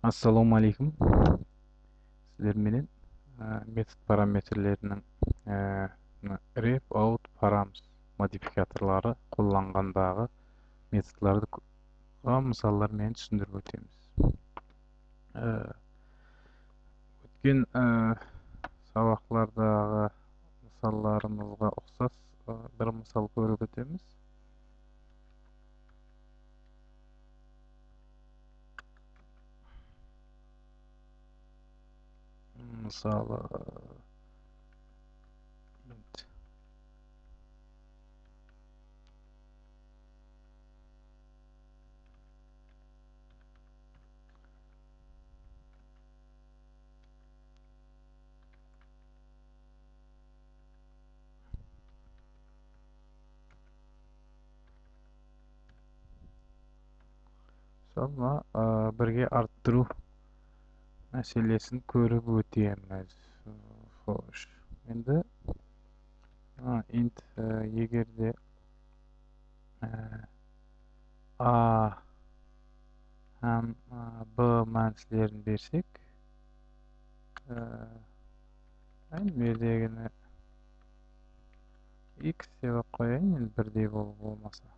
Assalamu алейкум. Сіздер менен метод параметрлерінің ref, out, params модификаторлары қолданғандағы методтарды мысалдар менен түсіндіріп өтеміз. Өткен сабақлардағы мысалдарымызға ұқсас бір мысал көріп өтеміз. Мысалы мына бірге арттыру мәселесін көріп өтеміз xo'sh endi int егер де a һәм b мәнсілерін берсек бұл жердегіні x деп қояйын енді бірдей болмаса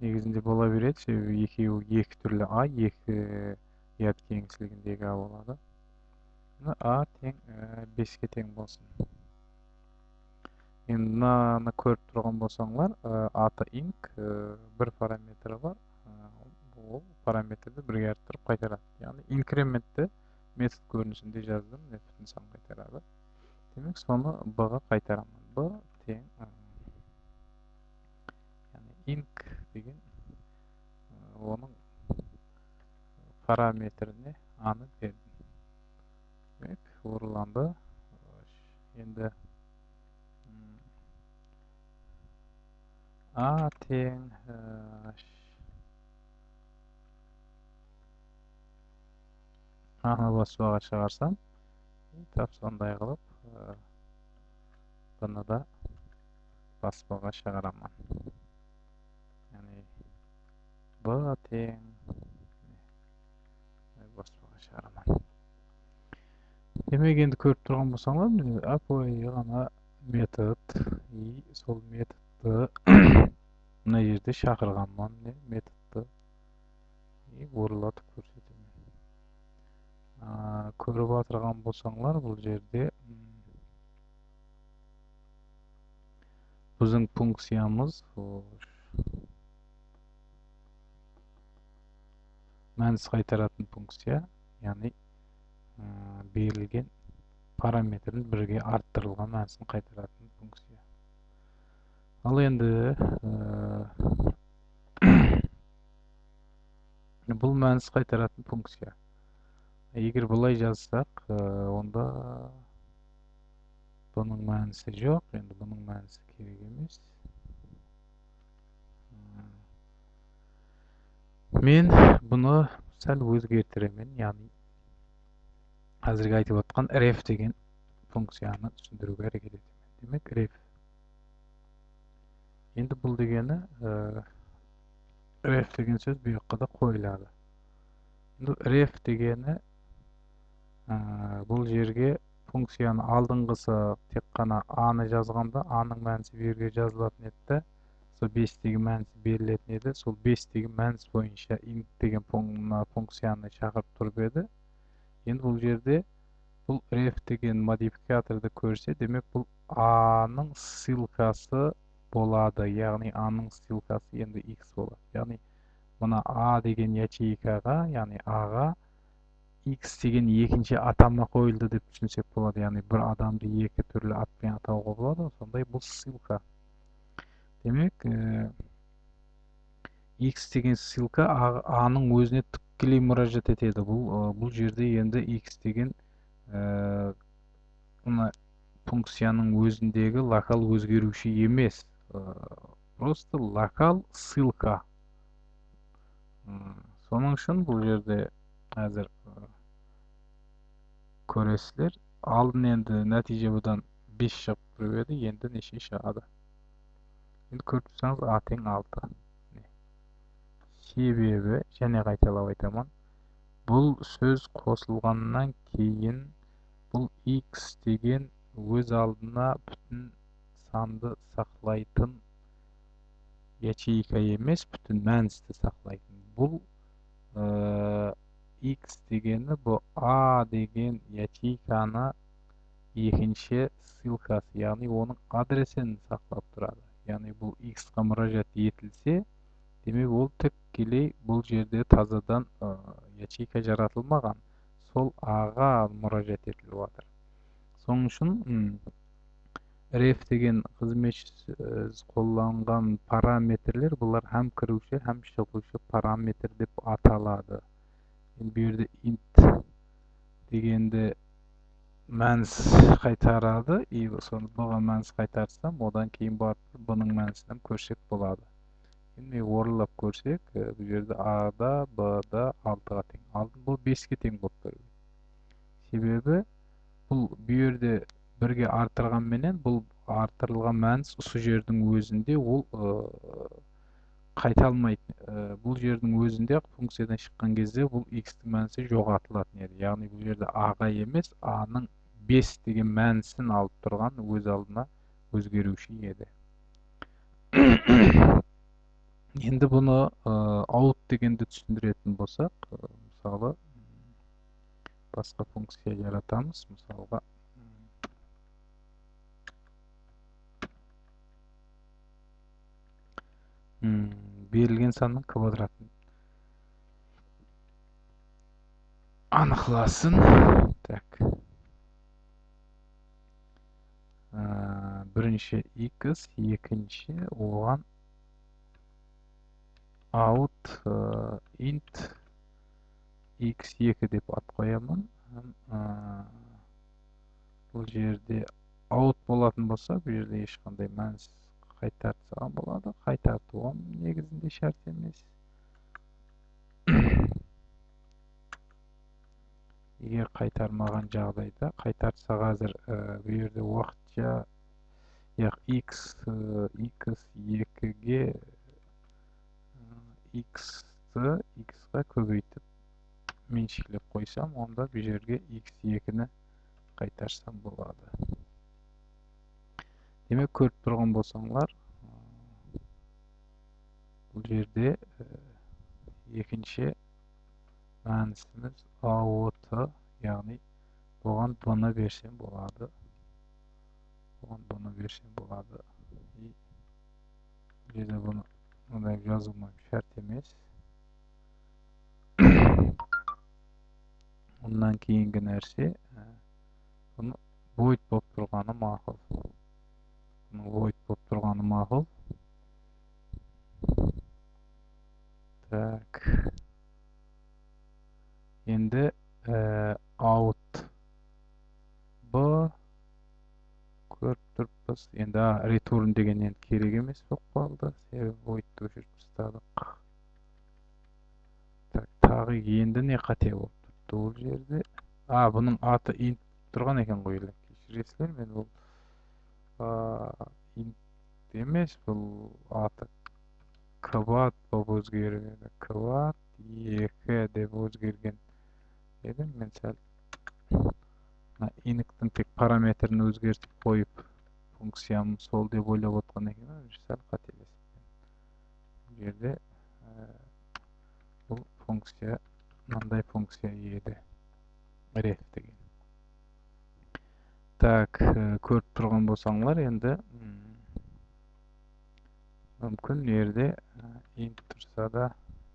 негізінде бола береді себебі екеуі екі түрлі а екі ұят кеңістігіндегі а болады а тең беске тең болсын енді мынаны көріп тұрған болсаңдар аты инк бір параметрі бар ол параметрді бірге арттырып қайтарады яғни инкрементті метод көрінісінде жаздым методтың санын қайтарады демек соны б ға қайтарамын б тең яғни инк деген оның параметріне аны бердім демек орыланды енді а тең аны баспаға шығарсам тап сондай қылып бұны да баспаға шығарамын яғни б тең шығарамын демек енді көріп тұрған болсаңдар біз апой ғана метод и сол методты мына жерде шақырғанмын методты и орылатып көрсетемін көріп отырған болсаңlar бұл жерде біздің функциямыз мәнсіз қайтаратын функция яғни берілген параметрін бірге арттырылған мәнісін қайтаратын функция. Ал енді бұл мәнсіз қайтаратын функция. Егер бұлай жазсақ онда бұның мәнісі жоқ енді бұның мәнісі керек емес. Мен бұны сәл өзгертіремін яғни қазіргі айтып отқан ref деген функцияны түсіндіруге әрекет етемін. Демек ref енді бұл дегені ref деген сөз бұл да қойылады. Енді ref дегені бұл жерге функцияны алдыңғысы тек қана аны жазғанда аның мәнісі берге жазылатын еді да сол бестегі мәніс берілетін еді. Сол бестегі мәніс бойынша int деген функцияны шақырып тұрып еді. Енді бұл жерде бұл ref деген модификаторды көрсе демек бұл аның ссылкасы болады яғни аның ссылкасы енді x болады яғни мына а деген ячейкаға яғни аға x деген екінші атама қойылды деп түсінсек болады яғни бір адамды екі түрлі атпен атауға болады сондай бұл ссылка демек x деген ссылка аның өзіне тікелей мұражат етеді бұл бұл жерде енді x деген мына функцияның өзіндегі локал өзгеруші емес просто локал ссылка соның үшін бұл жерде қазір көресіздер алдын енді нәтиже бұдан 5 шығып тұрып еді енді неше шығады енді көріп тұрсаңыз а тең алты себебі және қайталап айтамын бұл сөз қосылғаннан кейін бұл x деген өз алдына бүтін санды сақлайтын ячейка емес бүтін мәністі сақлайтын бұл x дегені бұл a деген ячейканы екінші ссылкасы яғни оның адресін сақтап тұрады. Яғни бұл x қа мұражат етілсе демек ол тікелей бұл жерде тазадан ячейка жаратылмаған сол аға мұражат етіліп жатыр соның үшін ref деген қызметшісіз қолданған параметрлер бұлар һәм кіруші һәм шығушы параметр деп аталады бұл жерде int дегенді мәнс қайтарады и соны бұға мәнс қайтарсам одан кейін барып бұның мәнісін көрсек болады енді орындап көрсек бұл жерде а да б да алтыға тең алдын бұл беске тең болып тұр себебі бұл бұл жерде бірге арттырғанменен бұл арттырылған мәнс осы жердің өзінде ол қайталмайды бұл жердің өзінде функциядан шыққан кезде бұл x-тің мәнісі жоғалтылатын еді яғни бұл жерде а-ға емес а-ның бес деген мәнісін алып тұрған өз алдына өзгеруші еді енді бұны аут дегенді түсіндіретін болсақ мысалы басқа функция жаратамыз мысалға берілген санның квадратын анықласын так. Бірінші x екінші оған out int x2 деп ат қоямын. Бұл жерде out болатын болса бұл жерде ешқандай мәнсіз қайтарсам болады. Қайтарту негізінде шарт емес. Егер қайтармаған жағдайда қайтарса қазір бұл жерде уақытша яғни x x екіге x-ті x-ға көбейтіп меншіктеп қойсам онда бұл жерге x екіні қайтарсам болады. Демек көріп тұрған болсаңлар бұл жерде екінші мәнісіміз аот яғни бұған бұны берсем болады. Бұған бұны берсем болады. И бұл жерде бұны мындай жазылмай шарт емес ондан кейінгі нәрсе бұны void болып тұрғаны мақұл void болып тұрғаны мақұл так. Енді out b көріп тұрмыз енді return деген енді керек емес болып қалды себебі voidты өшіріп тастадық так тағы енді не қате болып тұрды ол жерде а бұның аты int тұрған екен ғой кешіресіздер мен ол int емес бұл аты квад болып өзгереді квад екі деп өзгерген еді мен сәл мына инктің тек параметрін өзгертіп қойып функциям сол деп ойлап отқан екенмін сәл қателестім бұл жерде бұл функция мынандай функция еді ref деген так көріп тұрған болсаңлар енді мүмкін жерде int тұрса да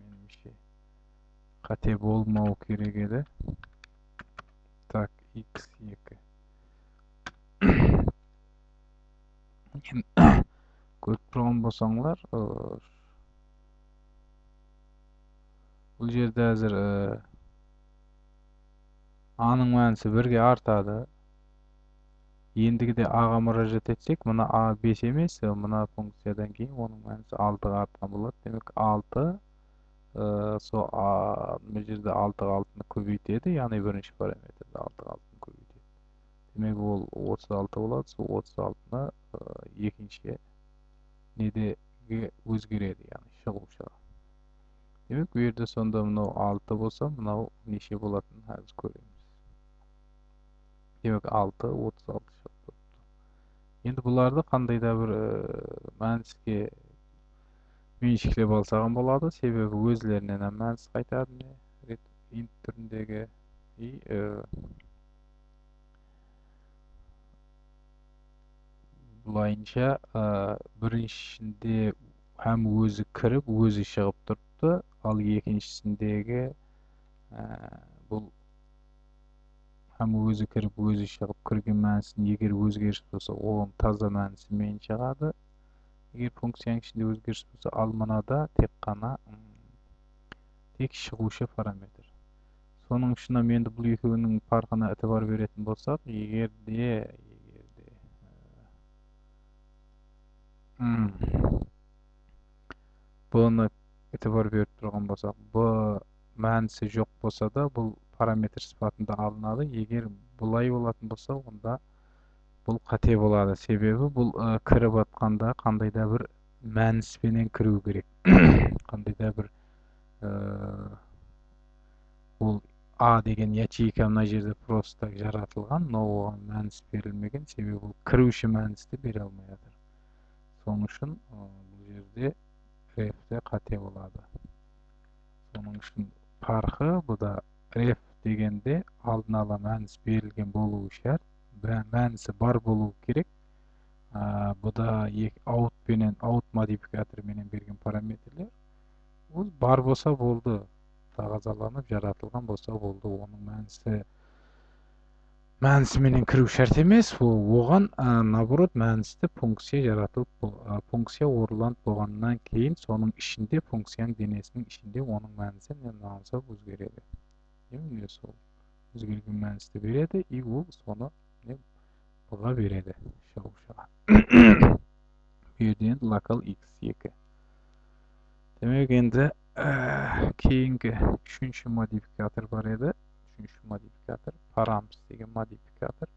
меніңше қате болмау керек еді так x2 көріп тұрған болсаңлар бұл жерде әзір аның мәнісі бірге артады ендігіде аға мұражат етсек мына а бес емес мына функциядан кейін оның мәнісі алтыға артқан болады демек алты сол мына жерде алтыға алтыны көбейтеді яғни бірінші параметрді алтыға алтыны демек ол отыз алты болады сол отыз алтыны екінші недеге өзгереді яғни шығушыға демек бу жерде сонда мынау алты болса мынау неше болатынын азыр көремиз демек алты отуз алты чыгып турупту эми буларды кандай да бир мааниске меншиктеп алсак болот себеби өзүлөрүнөн маанис кайтат эмне int түрүндөгү и былайынча биринчисинде һәм өзү кирип өзү чыгып турупту ал экинчисиндеги бул һәм өзү кирип өзү чыгып кирген маанисинин эгер өзгериш болсо онун таза мааниси менен чыгады эгер функциянын ичинде өзгериш болсо ал мынада тек гана тек чыгуучу параметр. Сонун үчүн эми бул экөөнүн фаркына этибар беретін болсак эгерде эгерде бны этибар берип турган болсак б мааниси жок болсо да бул параметр сыпатында алынады. Эгер булай болатын болсо онда бул кате болот себеби бул кирип атканда кандайда бир мааниси менен кирүү керек. Кандайда бир бул а деген ячейка мына жерде просто жаратылган но ого мааниси берилмеген себеби бул кирүүчү маанисти бере албай атат ошон үчүн бул жерде рефте кате болот сонун үчүн паркы буда ref дегенде алдын ала маанис берилген болуу шарт мааниси бар болуу керек буда out менен out модификатор менен берген параметрлер бул бар болсо болду тазаланып жаратылган болсо болду онун мааниси мааниси менен кирүү шарт эмес оган наоборот маанисти функция жаратылып функция орланып болгондон кийин сонун ичинде функциянын денесинин ичинде онун мааниси эмне болсо өзгөрөт эмне сол өзгөргөн маанисти берет и бул сону буга берет чыгуучуга бул жерде эми local x эки демек энди кийинки үчүнчү модификатор бар эди үчүнчү модификатор params деген модификатор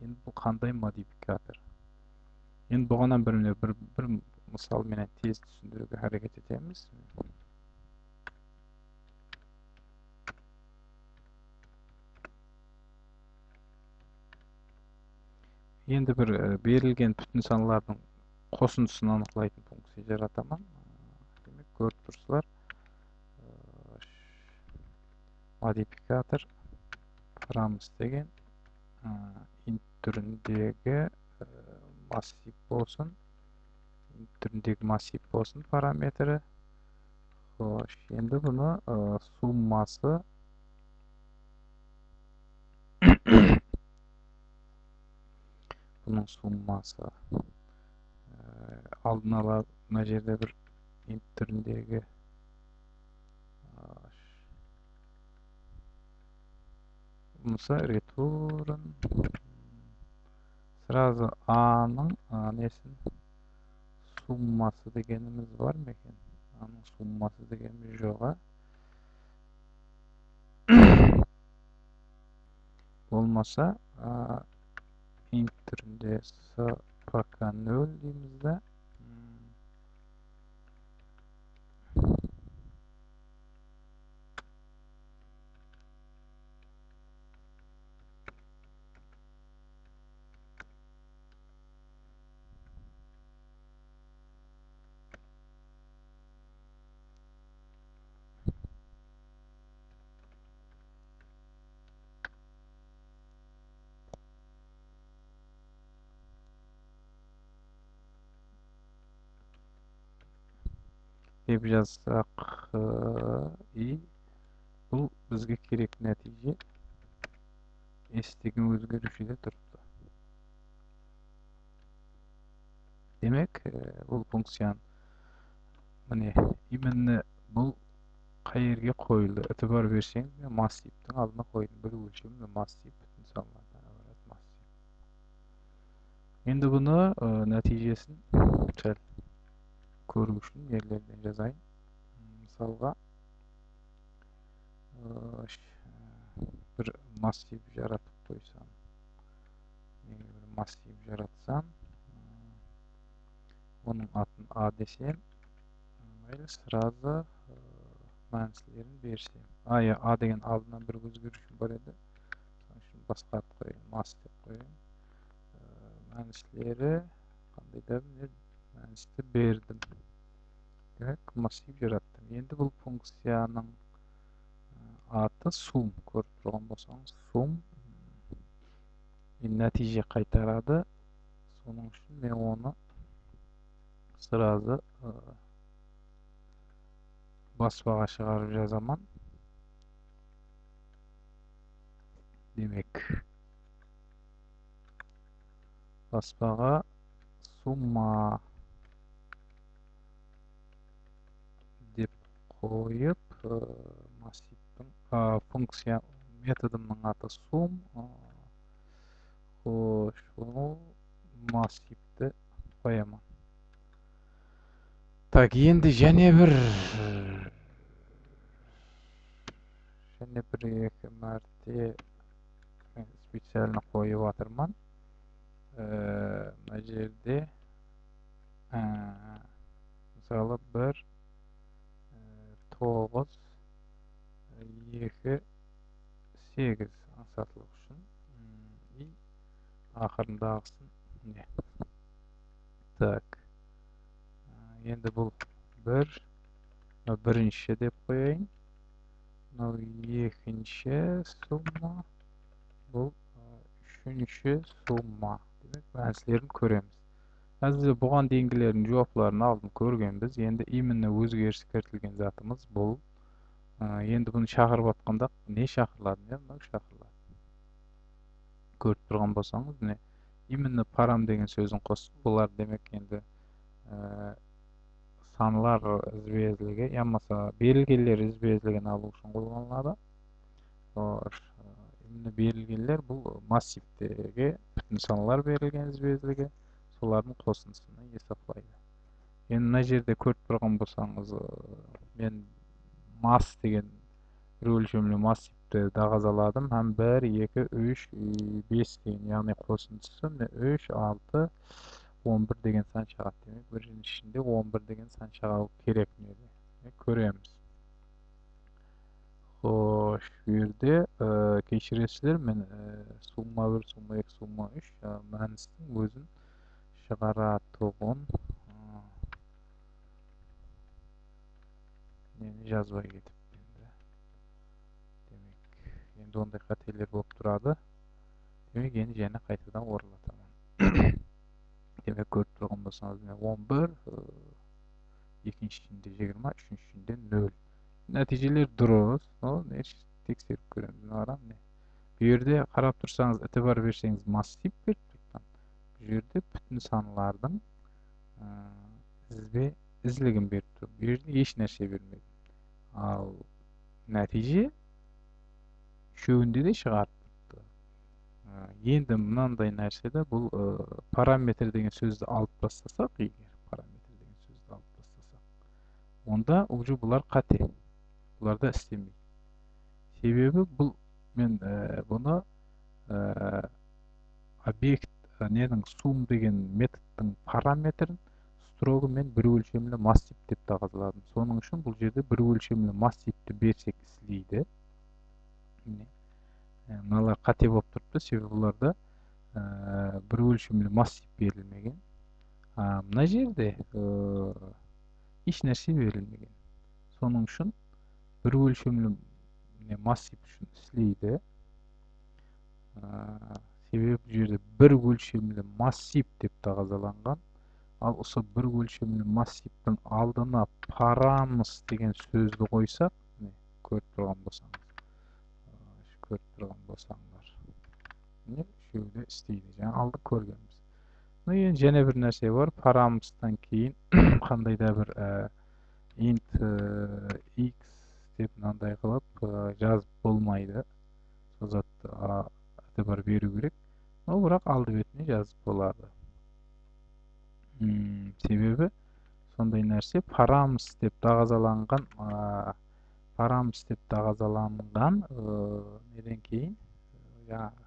эми бул кандай модификатор бир эле бир бир мисал менен тез түшүндүрүүгө аракет этебиз енді бір берілген бүтін саналардың қосындысын анықтайтын функция жаратамын демек көріп тұрсыздар модификатор парамс деген int түріндегі массив болсын түріндегі массив болсын параметрі xo'sh endi buni summasi бұның суммасы алдын ала мына жерде бір int түріндегі болмаса return сразу аның несін суммасы дегеніміз бар ма екен? Аның суммасы дегеніміз жоқ а? Болмаса с пока нөл дейміз да деп жазсақ и бұл бізге керек нәтиже s деген өзгерушіде тұрыпты демек бұл функцияны міне именно бұл қай жерге қойылды этибар берсең массивтің алдына қойдым бір өлшем массив бүтін саналардан массив енді бұны нәтижесін сәл көрүү үчүн жерлерден жазайын мисалга бир массив жаратып койсом бир массив жаратсам онун атын а десем мейли сразу мәнісілерін берсем. А иә а деген алдынан бір өзгерішім бар еді. Үшін басқарып қояйын мас деп қояйын. Мәнісілері қандай да мәністі бердім демек массив жараттым енді бұл функцияның аты сум көріп тұрған болсаңыз сум нәтиже қайтарады соның үшін мен оны сразу баспаға шығарып жазамын демек баспаға сумма деп қойып массивтің функция методымның аты сум ол массивті қоямын. Так енді және бір және бір екі мәрте специально қойып жатырмын мына жерде мысалы бір тоғыз екі сегіз аңсатылық үшін и ақырындағысын не так енді бұл бір мынау бірінші деп қояйын мынау екінші сумма бұл үшінші сумма демек мәнісілерін көреміз қазір бұған дейінгілердің жауаптарын алдын көргенбіз енді именно өзгеріс кіртілген затымыз бұл енді бұны шақырып жатқанда не шақырылады иә мынау шақырылады көріп тұрған болсаңыз міне именно парам деген сөзін қостым бұлар демек енді санлар ізбезілігі я болмаса берілгендер ізбезілігін алу үшін қолданылады именно берілгендер бұл массивтегі бүтін саналар берілген ізбезілігі солардың қосындысына есептеледі енді мына жерде көріп тұрған болсаңыз мен масс деген бір өлшемлі массивті дағазаладым һәм бір екі үш бес деген яғни қосындысы міне үш алты 11 деген сан шығады демек бірінің ішінде 11 деген сан шығу керек дүниеде көреміз bu yerda kechirasizlar men summa bir summa ikki summa uch мәністің өзін шығаратұғын нені жазбай кетіп енді демек енді ондай қателер болып тұрады демек енді және қайтадан оралатамын демек көріп тұрған болсаңыз міне он бір екіншісінде жиырма үшіншісінде нөл нәтижелер дұрыс тексеріп көреміз мына міне бұл жерде қарап тұрсаңыз бар берсеңіз массив беріп жерде бүтін санлардың ізбе ізлігін беріп тұр бұл жерде еш нәрсе бермеді ал нәтиже үшеуінде де шығарып енді мынандай нәрседе бұл параметр деген сөзді алып тастасақ егер параметр деген сөзді алып тастасақ онда уже бұлар қате бұларда істемейді себебі бұл мен бұны объект ненің сум деген методтың параметрін строго мен бір өлшемлі массив деп тағазаладым соның үшін бұл жерде бір өлшемлі массивті берсек істейді мыналар қате болып тұрыпты. Себебі бұларда бір өлшемлі массив берілмеген. Мына жерде еш нәрсе берілмеген. Соның үшін бір өлшемлі массив үшін істейді себебі бұл жерде бір өлшемлі массив деп тағазаланған. Ал осы бір өлшемлі массивтің алдына парамыз деген сөзді қойсақ көріп тұрған болсаңыз көріп тұрған болсаңдар міне үшеуі де істейді. Жаңа алдық көргенбіз. Ну енді және бір нәрсе бар парамстан кейін қандай да бір int x деп мынандай қылып жазып болмайды. Сол затты бар беру керек. Но бірақ алды бетіне жазып болады себебі сондай нәрсе парамс деп тағазаланған парамс деп тағазаланған неден кейін жаңағы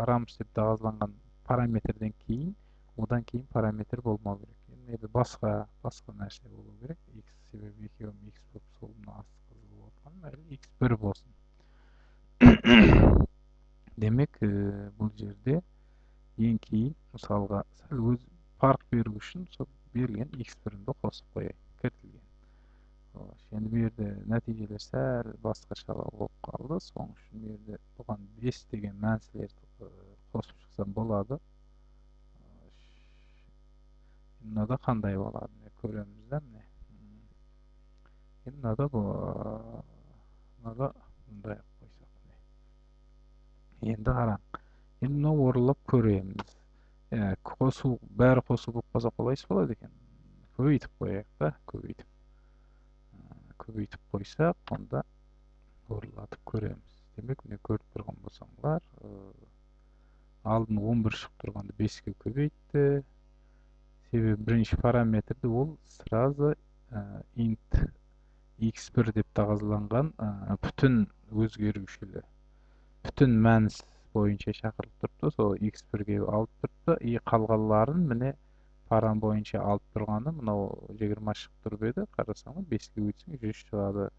парамс деп тағазаланған параметрден кейін одан кейін параметр болмау керек енді басқа басқа нәрсе болу керек x себеби экөөм x болуп сол мына аткан mayli x бир болсун демек бул жерде эң кийин мисалга сәл өз парк берүү үчүн ошол берилген x биримди косуп коеюн киргизген эми бул жерде натыйжалар сәл башкача болуп калды ошон үчүн бул жерде буга беш деген маанилерди косуп чыксам болот мынада кандай болот көрөмүз да эмне эми мынада мынада мындай кылып койсок энди караң эми мына орулап көрөбүз косуу баары косуу болуп калса колайчы болот экен көбөйтүп коелук да көбөйтүп көбөйтүп койсок анда орулатып көрөбүз демек мына көрүп турган болсоңуар алдын он бир чыгып турганды бешке көбөйттү себеби биринчи параметрде бул сразу int x бир деп тагазланган бүтүн өзгөрүшү бүтүн мааниси боюнча чакырылып турупту ошол x бирге алып турупту и калганларын міне парам боюнча алып турганы мынау жыйырма чыгып турбайбы карасаңыз бешке көбөйтсөң жүз чыгады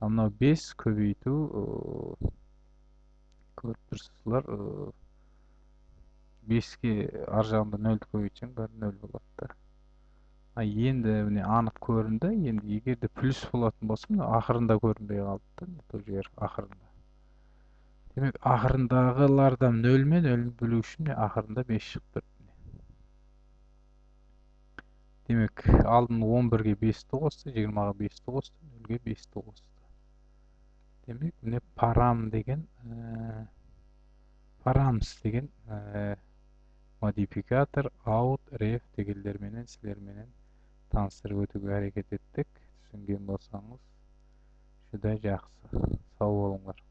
а мынау беш көбөйтүү көрүп турсуздар бешке ар жагында нөлдү көбөйтсөң баары нөл болот да енді міне анық көрінді. Енді егерде плюс болатын болса мына ақырында көрінбей қалды да жер ақырында. Демек нөл мен нөлді бөлу үшін ақырында беш шығып тұр демек алдын он бірге бесті қосты жиырмаға бесті қосты нөлге бесті қосты демек міне парам деген парамс деген модификатор out ref дегендер менен силер менен тааныштырып өтүүгө аракет эттик түшүнгөн болсоңуз juda жакшы сау болуңар